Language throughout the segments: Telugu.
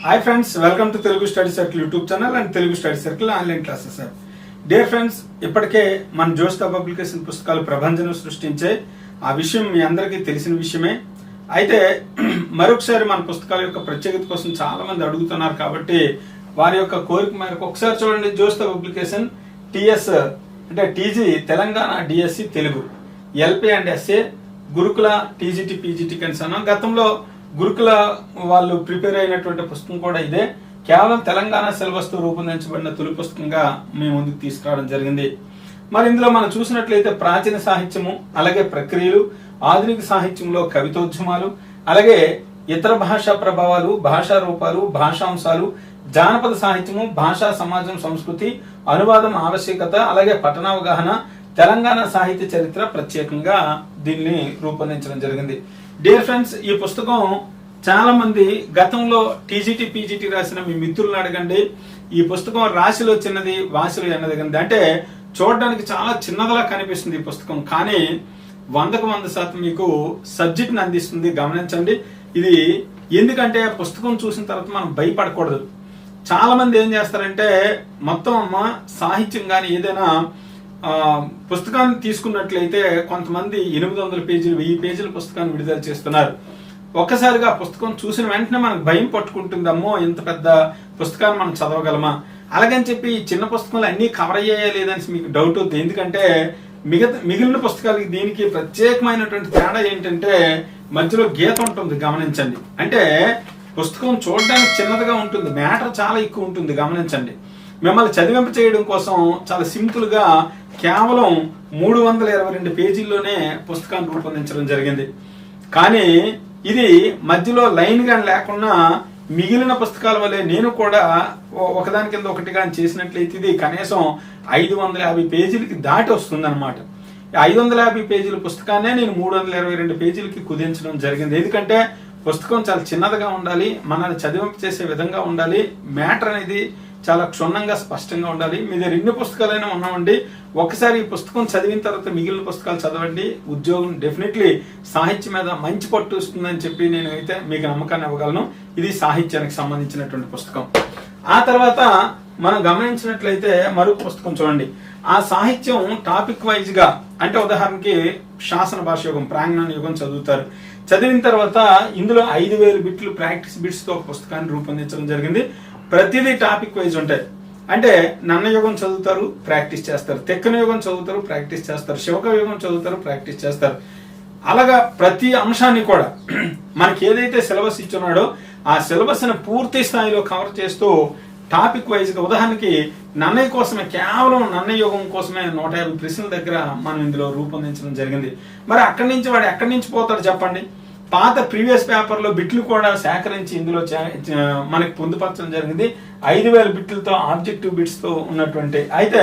Hi friends welcome to Telugu study circle YouTube channel and Telugu study circle online classes sir dear friends ఇప్పటికే మన జోస్తా పబ్లికేషన్ పుస్తకాలు ప్రభంజనం సృష్టించే ఆ విషయం మీ అందరికీ తెలిసిన విషయమే. అయితే మరొకసారి మన పుస్తకాల యొక్క ప్రత్యేకత కోసం చాలా మంది అడుగుతున్నారు కాబట్టి వారి యొక్క కోరిక మేరకు ఒకసారి చూడండి జోస్తా పబ్లికేషన్ టిఎస్ అంటే TG Telangana DSC Telugu LP and SA Gurukula TGT PGT concern గతంలో గురుకుల వాళ్ళు ప్రిపేర్ అయినటువంటి పుస్తకం కూడా ఇదే. కేవలం తెలంగాణ సిలబస్తో రూపొందించబడిన తొలి పుస్తకంగా మేము ముందుకు తీసుకురావడం జరిగింది. మరి ఇందులో మనం చూసినట్లయితే ప్రాచీన సాహిత్యము అలాగే ప్రక్రియలు ఆధునిక సాహిత్యంలో కవితోద్యమాలు అలాగే ఇతర భాషా ప్రభావాలు భాషా రూపాలు భాషాంశాలు జానపద సాహిత్యము భాషా సమాజం సంస్కృతి అనువాదం ఆవశ్యకత అలాగే పఠనావగాహన తెలంగాణ సాహిత్య చరిత్ర ప్రత్యేకంగా దీన్ని రూపొందించడం జరిగింది. డియర్ ఫ్రెండ్స్ ఈ పుస్తకం చాలా మంది గతంలో టీజీటీ పీజీటీ రాసిన మీ మిత్రులను అడగండి. ఈ పుస్తకం రాశిలో చిన్నది వాసిలో ఎన్నది అంటే చూడడానికి చాలా చిన్నదిలా కనిపిస్తుంది ఈ పుస్తకం. కానీ వందకు వంద శాతం మీకు సబ్జెక్ట్ని అందిస్తుంది. గమనించండి. ఇది ఎందుకంటే పుస్తకం చూసిన తర్వాత మనం భయపడకూడదు. చాలా మంది ఏం చేస్తారంటే మొత్తం అమ్మ సాహిత్యం కానీ ఏదైనా పుస్తకాన్ని తీసుకున్నట్లయితే కొంతమంది ఎనిమిది వందల పేజీలు వెయ్యి పేజీల పుస్తకాన్ని విడుదల చేస్తున్నారు. ఒక్కసారిగా పుస్తకం చూసిన వెంటనే మనకు భయం పట్టుకుంటుందమ్మో ఇంత పెద్ద పుస్తకాన్ని మనం చదవగలమా? అలాగని చెప్పి చిన్న పుస్తకాలు అన్ని కవర్ అయ్యాయా లేదని మీకు డౌట్ వద్దు. ఎందుకంటే మిగతా మిగిలిన పుస్తకాలకి దీనికి ప్రత్యేకమైనటువంటి తేడా ఏంటంటే మధ్యలో గీత ఉంటుంది గమనించండి. అంటే పుస్తకం చూడడానికి చిన్నదిగా ఉంటుంది మ్యాటర్ చాలా ఎక్కువ ఉంటుంది గమనించండి. మిమ్మల్ని చదివింప చేయడం కోసం చాలా సింపుల్గా కేవలం మూడు వందల ఇరవై రెండు పేజీల్లోనే పుస్తకాన్ని రూపొందించడం జరిగింది. కానీ ఇది మధ్యలో లైన్గా లేకుండా మిగిలిన పుస్తకాల వల్లే నేను కూడా ఒకదాని కింద ఒకటి కానీ చేసినట్లయితే ఇది కనీసం ఐదు వందల యాభై పేజీలకి దాటి వస్తుంది అనమాట ఐదు వందల యాభై పేజీల పుస్తకాన్నే నేను మూడు వందల ఇరవై రెండు పేజీలకి కుదించడం జరిగింది. ఎందుకంటే పుస్తకం చాలా చిన్నదిగా ఉండాలి మనల్ని చదివింపు చేసే విధంగా ఉండాలి మ్యాటర్ అనేది చాలా క్షుణ్ణంగా స్పష్టంగా ఉండాలి. మీ దగ్గర ఎన్ని పుస్తకాలైనా ఉన్నామండి ఒకసారి ఈ పుస్తకం చదివిన తర్వాత మిగిలిన పుస్తకాలు చదవండి. ఉద్యోగం డెఫినెట్లీ సాహిత్యం మీద మంచి పట్టు వస్తుందని చెప్పి నేను అయితే మీకు నమ్మకాన్ని ఇవ్వగలను. ఇది సాహిత్యానికి సంబంధించినటువంటి పుస్తకం. ఆ తర్వాత మనం గమనించినట్లయితే మరో పుస్తకం చూడండి. ఆ సాహిత్యం టాపిక్ వైజ్గా అంటే ఉదాహరణకి శాసన భాష యుగం ప్రాంగణ యుగం చదువుతారు. చదివిన తర్వాత ఇందులో ఐదు వేలు బిట్లు ప్రాక్టీస్ బిట్స్తో పుస్తకాన్ని రూపొందించడం జరిగింది. ప్రతిదీ టాపిక్ వైజ్ ఉంటాయి. అంటే నన్న యుగం చదువుతారు ప్రాక్టీస్ చేస్తారు. తెక్కన యుగం చదువుతారు ప్రాక్టీస్ చేస్తారు. శివక యుగం చదువుతారు ప్రాక్టీస్ చేస్తారు. అలాగా ప్రతి అంశాన్ని కూడా మనకి ఏదైతే సిలబస్ ఇచ్చున్నాడో ఆ సిలబస్ని పూర్తి స్థాయిలో కవర్ చేస్తూ టాపిక్ వైజ్గా ఉదాహరణకి నన్నయ్య కోసమే కేవలం నన్నయ్య యోగం కోసమే నూట యాభై ప్రశ్నల దగ్గర మనం ఇందులో రూపొందించడం జరిగింది. మరి అక్కడి నుంచి వాడు ఎక్కడి నుంచి పోతాడు చెప్పండి? పాత ప్రీవియస్ పేపర్లో బిట్లు కూడా సేకరించి ఇందులో మనకి పొందుపరచడం జరిగింది. ఐదు వేల బిట్లతో ఆబ్జెక్టివ్ బిట్స్తో ఉన్నటువంటి అయితే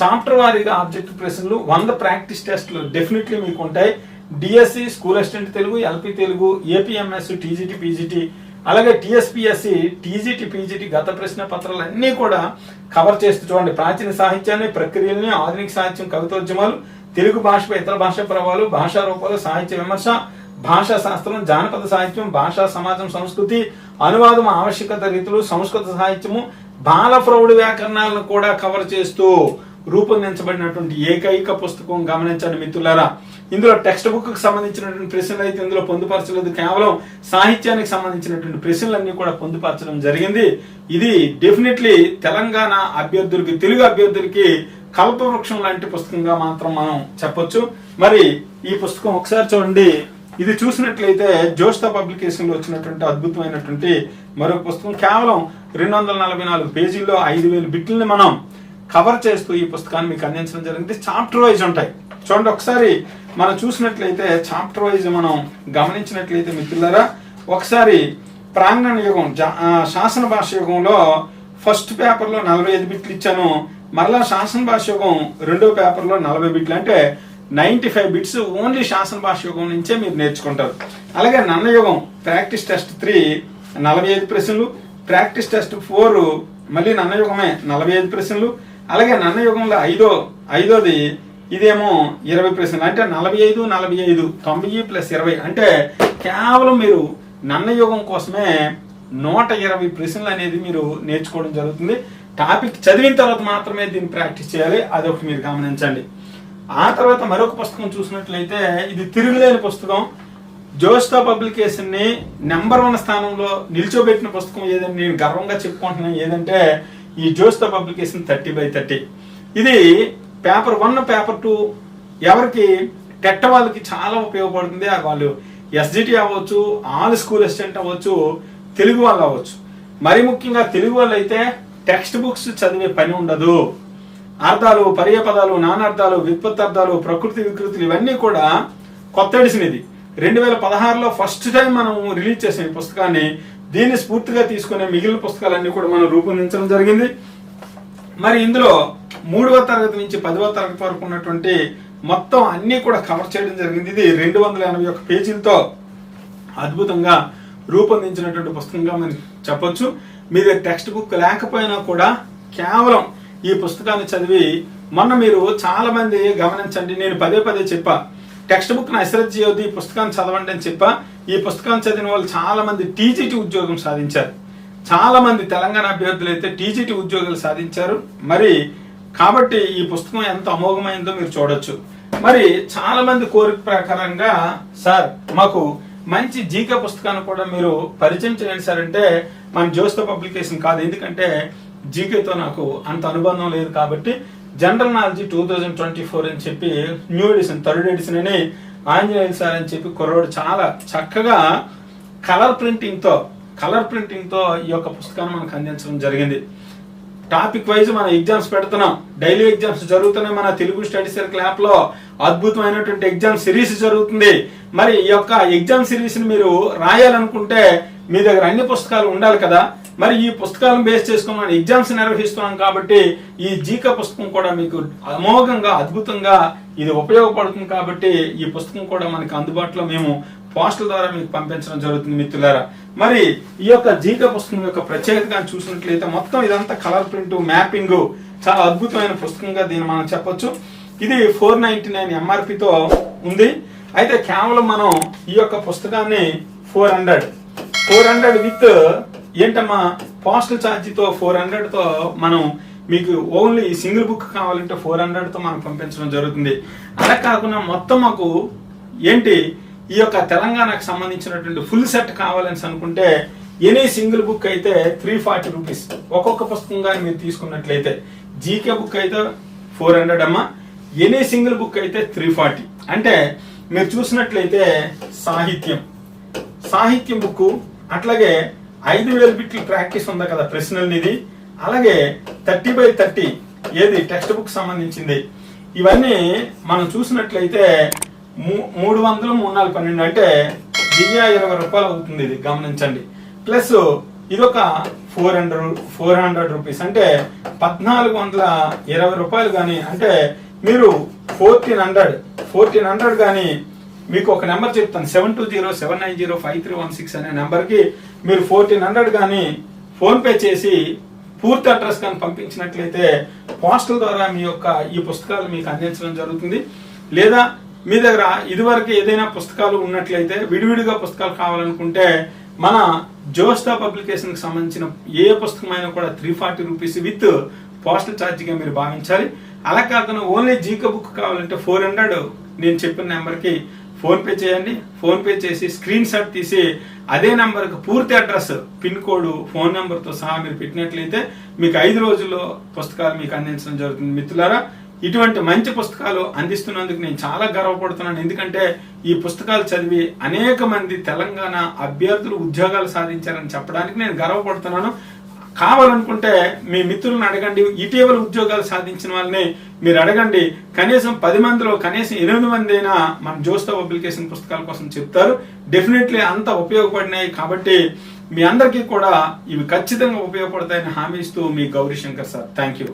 చాప్టర్ వారీగా ఆబ్జెక్టివ్ ప్రశ్నలు వంద ప్రాక్టీస్ టెస్ట్లు డెఫినెట్లీ మీకు ఉంటాయి. DSC school assistant Telugu LP Telugu APMS TGT PGT అలాగే టిఎస్పిఎస్సి టీజీటీ పీజీటీ గత ప్రశ్న పత్రాలు అన్నీ కూడా కవర్ చేస్తూ చూడండి. ప్రాచీన సాహిత్యాన్ని ప్రక్రియల్ని ఆధునిక సాహిత్యం కవితోద్యమాలు తెలుగు భాషపై ఇతర భాషా ప్రభావాలు భాషా రూపాలు సాహిత్య విమర్శ భాషా శాస్త్రం జానపద సాహిత్యం భాషా సమాజం సంస్కృతి అనువాదం ఆవశ్యకత రీతులు సంస్కృత సాహిత్యము బాల ప్రౌఢ వ్యాకరణాలను కూడా కవర్ చేస్తూ రూపొందించబడినటువంటి ఏకైక పుస్తకం గమనించండి మిత్రులారా. ఇందులో టెక్స్ట్ బుక్ సంబంధించినటువంటి ప్రశ్నలు అయితే ఇందులో పొందుపరచలేదు. కేవలం సాహిత్యానికి సంబంధించినటువంటి ప్రశ్నలన్నీ కూడా పొందుపరచడం జరిగింది. ఇది డెఫినెట్లీ తెలంగాణ అభ్యర్థులకి తెలుగు అభ్యర్థులకి కల్పవృక్షం లాంటి పుస్తకంగా మాత్రం మనం చెప్పొచ్చు. మరి ఈ పుస్తకం ఒకసారి చూడండి. ఇది చూసినట్లయితే జోస్తా పబ్లికేషన్లో వచ్చినటువంటి అద్భుతమైనటువంటి మరొక పుస్తకం. కేవలం రెండు వందల నలభై నాలుగు పేజీల్లో ఐదు వేలు బిట్లని మనం కవర్ చేస్తూ ఈ పుస్తకాన్ని మీకు అందించడం జరిగింది. చాప్టర్ వైజ్ ఉంటాయి. చూడండి ఒకసారి మనం చూసినట్లయితే చాప్టర్ వైజ్ మనం గమనించినట్లయితే మిత్రులారా ఒకసారి ప్రాంగణ యుగం శాసన భాష యుగంలో ఫస్ట్ పేపర్లో నలభై ఐదు బిట్లు ఇచ్చాను. మరలా శాసన భాష యుగం రెండో పేపర్లో నలభై బిట్లు. అంటే నైంటీ ఫైవ్ బిట్స్ ఓన్లీ శాసన భాష యుగం నుంచే మీరు నేర్చుకుంటారు. అలాగే నన్న యుగం ప్రాక్టీస్ టెస్ట్ త్రీ నలభై ఐదు ప్రశ్నలు ప్రాక్టీస్ టెస్ట్ ఫోర్ మళ్ళీ నన్న యుగమే నలభై ఐదు ప్రశ్నలు అలాగే నన్న యుగంలో ఐదో ఐదోది ఇదేమో ఇరవై ప్రశ్నలు. అంటే నలభై ఐదు నలభై ఐదు తొంభై ప్లస్ ఇరవై. అంటే కేవలం మీరు నన్న యుగం కోసమే నూట ఇరవై ప్రశ్నలు అనేది మీరు నేర్చుకోవడం జరుగుతుంది. టాపిక్ చదివిన తర్వాత మాత్రమే దీన్ని ప్రాక్టీస్ చేయాలి. అదొకటి మీరు గమనించండి. ఆ తర్వాత మరొక పుస్తకం చూసినట్లయితే ఇది తిరుగులేని పుస్తకం. జోస్తా పబ్లికేషన్ని నెంబర్ వన్ స్థానంలో నిల్చోబెట్టిన పుస్తకం ఏదని నేను గర్వంగా చెప్పుకుంటున్నాను. ఏదంటే ఈ Josta publication thirty by thirty. ఇది పేపర్ వన్ పేపర్ టూ ఎవరికి టెట్ట వాళ్ళకి చాలా ఉపయోగపడుతుంది. ఆ వాళ్ళు ఎస్జిటి అవ్వచ్చు ఆల్ స్కూల్ అసిస్టెంట్ అవ్వచ్చు తెలుగు వాళ్ళు అవ్వచ్చు. మరి ముఖ్యంగా తెలుగు వాళ్ళు అయితే టెక్స్ట్ బుక్స్ చదివే పని ఉండదు. అర్థాలు పర్యపదాలు నానార్థాలు వ్యుత్పత్తార్థాలు ప్రకృతి వికృతులు ఇవన్నీ కూడా కొత్త ఎడిషన్ ఇది రెండు వేల పదహారులో ఫస్ట్ టైం మనం రిలీజ్ చేసిన ఈ పుస్తకాన్ని దీన్ని స్ఫూర్తిగా తీసుకునే మిగిలిన పుస్తకాలన్నీ కూడా మనం రూపొందించడం జరిగింది. మరి ఇందులో మూడవ తరగతి నుంచి పదవ తరగతి వరకు ఉన్నటువంటి మొత్తం అన్ని కూడా కవర్ చేయడం జరిగింది. ఇది రెండు వందల ఎనభై ఒక్క పేజీలతో అద్భుతంగా రూపొందించినటువంటి పుస్తకంగా మనం చెప్పొచ్చు. మీరు టెక్స్ట్ బుక్ లేకపోయినా కూడా కేవలం ఈ పుస్తకాన్ని చదివి మొన్న మీరు చాలా మంది గమనించండి నేను పదే పదే చెప్పా. టెక్స్ట్ బుక్ అశ్రద్ధ చేయొద్దు ఈ పుస్తకాన్ని చదవండి అని చెప్పా. ఈ పుస్తకాన్ని చదివిన వాళ్ళు చాలా మంది టీజీటీ ఉద్యోగం సాధించారు. చాలా మంది తెలంగాణ అభ్యర్థులు అయితే టీజీటీ ఉద్యోగాలు సాధించారు. మరి కాబట్టి ఈ పుస్తకం ఎంత అమోఘమైందో మీరు చూడొచ్చు. మరి చాలా మంది కోరిక ప్రకారంగా సార్ మాకు మంచి జీకే పుస్తకాన్ని కూడా మీరు పరిచయం చేయండి సార్. అంటే మన జ్యోస్త పబ్లికేషన్ కాదు. ఎందుకంటే జీకేతో నాకు అంత అనుబంధం లేదు కాబట్టి general knowledge two thousand twenty four అని చెప్పి న్యూ ఎడిషన్ థర్డ్ ఎడిషన్ అని ఆంజనేయులు సార్ అని చెప్పి కుర్రోడు చాలా చక్కగా కలర్ ప్రింటింగ్తో కలర్ ప్రింటింగ్తో ఈ యొక్క పుస్తకాన్ని మనకు అందించడం జరిగింది. టాపిక్ వైజ్ మన ఎగ్జామ్స్ పెడుతున్నాం. డైలీ ఎగ్జామ్స్ జరుగుతున్నాయి మన తెలుగు స్టడీ సర్కిల్ యాప్లో అద్భుతమైనటువంటి ఎగ్జామ్ సిరీస్ జరుగుతుంది. మరి ఈ యొక్క ఎగ్జామ్ సిరీస్ని మీరు రాయాలనుకుంటే మీ దగ్గర అన్ని పుస్తకాలు ఉండాలి కదా. మరి ఈ పుస్తకాలను బేస్ చేసుకుని మనం ఎగ్జామ్స్ నిర్వహిస్తున్నాం కాబట్టి ఈ జీక పుస్తకం కూడా మీకు అమోఘంగా అద్భుతంగా ఇది ఉపయోగపడుతుంది కాబట్టి ఈ పుస్తకం కూడా మనకి అందుబాటులో మేము పోస్టల్ ద్వారా మీకు పంపించడం జరుగుతుంది మిత్రులారా. మరి ఈ యొక్క జీక పుస్తకం యొక్క ప్రత్యేకతగా చూసినట్లయితే మొత్తం ఇదంతా కలర్ ప్రింట్ మ్యాపింగ్ చాలా అద్భుతమైన పుస్తకంగా దీన్ని మనం చెప్పొచ్చు. ఇది ఫోర్ నైన్టీ నైన్ ఎంఆర్పితో ఉంది. అయితే కేవలం మనం ఈ యొక్క పుస్తకాన్ని four hundred four hundred with ఏంటమ్మా? పోస్టల్ ఛార్జీతో ఫోర్ హండ్రెడ్తో మనం మీకు ఓన్లీ సింగిల్ బుక్ కావాలంటే ఫోర్ హండ్రెడ్తో మనం పంపించడం జరుగుతుంది. అలా కాకుండా మొత్తం మాకు ఏంటి? ఈ యొక్క తెలంగాణకు సంబంధించినటువంటి ఫుల్ సెట్ కావాలని అనుకుంటే ఎనీ సింగిల్ బుక్ అయితే త్రీ ఫార్టీ రూపీస్. ఒక్కొక్క పుస్తకం కానీ మీరు తీసుకున్నట్లయితే జీకే బుక్ అయితే ఫోర్ హండ్రెడ్ అమ్మా. ఎనీ సింగిల్ బుక్ అయితే త్రీ ఫార్టీ. అంటే మీరు చూసినట్లయితే సాహిత్యం. సాహిత్యం బుక్ అట్లాగే ఐదు వేల బిట్లు ప్రాక్టీస్ ఉంది కదా ప్రశ్నలనిది అలాగే థర్టీ బై థర్టీ ఏది? టెక్స్ట్ బుక్ సంబంధించింది. ఇవన్నీ మనం చూసినట్లయితే మూ- మూడు వందలు మూడు నాలుగు పన్నెండు అంటే వెయ్యి ఇరవై రూపాయలు అవుతుంది ఇది. గమనించండి. ప్లస్ ఇదొక four hundred four hundred rupees అంటే పద్నాలుగు వందల ఇరవై రూపాయలు కానీ అంటే మీరు ఫోర్టీన్ హండ్రెడ్ ఫోర్టీన్ హండ్రెడ్ కానీ మీకు ఒక నెంబర్ చెప్తాను. Seven two zero seven nine zero five three one six అనే నెంబర్కి మీరు ఫోర్టీన్ హండ్రెడ్ కానీ ఫోన్పే చేసి పూర్తి అడ్రస్ కానీ పంపించినట్లయితే పోస్టల్ ద్వారా మీ యొక్క ఈ పుస్తకాలు మీకు అందించడం జరుగుతుంది. లేదా మీ దగ్గర ఇదివరకు ఏదైనా పుస్తకాలు ఉన్నట్లయితే విడివిడిగా పుస్తకాలు కావాలనుకుంటే మన జోస్తా పబ్లికేషన్కి సంబంధించిన ఏ పుస్తకమైనా కూడా three forty rupees with postal ఛార్జీగా మీరు భావించాలి. అలా కాకుండా ఓన్లీ జీకే బుక్ కావాలంటే ఫోర్ హండ్రెడ్ నేను చెప్పిన నెంబర్కి ఫోన్ పే చేయండి. ఫోన్ పే చేసి స్క్రీన్ షాట్ తీసి అదే నెంబర్కి పూర్తి అడ్రస్ పిన్ కోడ్ ఫోన్ నెంబర్తో సహా మీరు పెట్టినట్లయితే మీకు ఐదు రోజుల్లో పుస్తకాలు మీకు అందించడం జరుగుతుంది. మిత్రులారా ఇటువంటి మంచి పుస్తకాలు అందిస్తున్నందుకు నేను చాలా గర్వపడుతున్నాను. ఎందుకంటే ఈ పుస్తకాలు చదివి అనేక మంది తెలంగాణ అభ్యర్థులు ఉద్యోగాలు సాధించారని చెప్పడానికి నేను గర్వపడుతున్నాను. కావాలనుకుంటే మీ మిత్రులను అడగండి ఇటీవల ఉద్యోగాలు సాధించిన వాళ్ళని మీరు అడగండి. కనీసం పది మందిలో కనీసం ఎనిమిది మంది అయినా మన జోస్తా పబ్లికేషన్ పుస్తకాల కోసం చెప్తారు. డెఫినెట్లీ అంత ఉపయోగపడినాయి కాబట్టి మీ అందరికీ కూడా ఇవి ఖచ్చితంగా ఉపయోగపడతాయని హామీ ఇస్తూ మీ Gauri Shankar sir. Thank you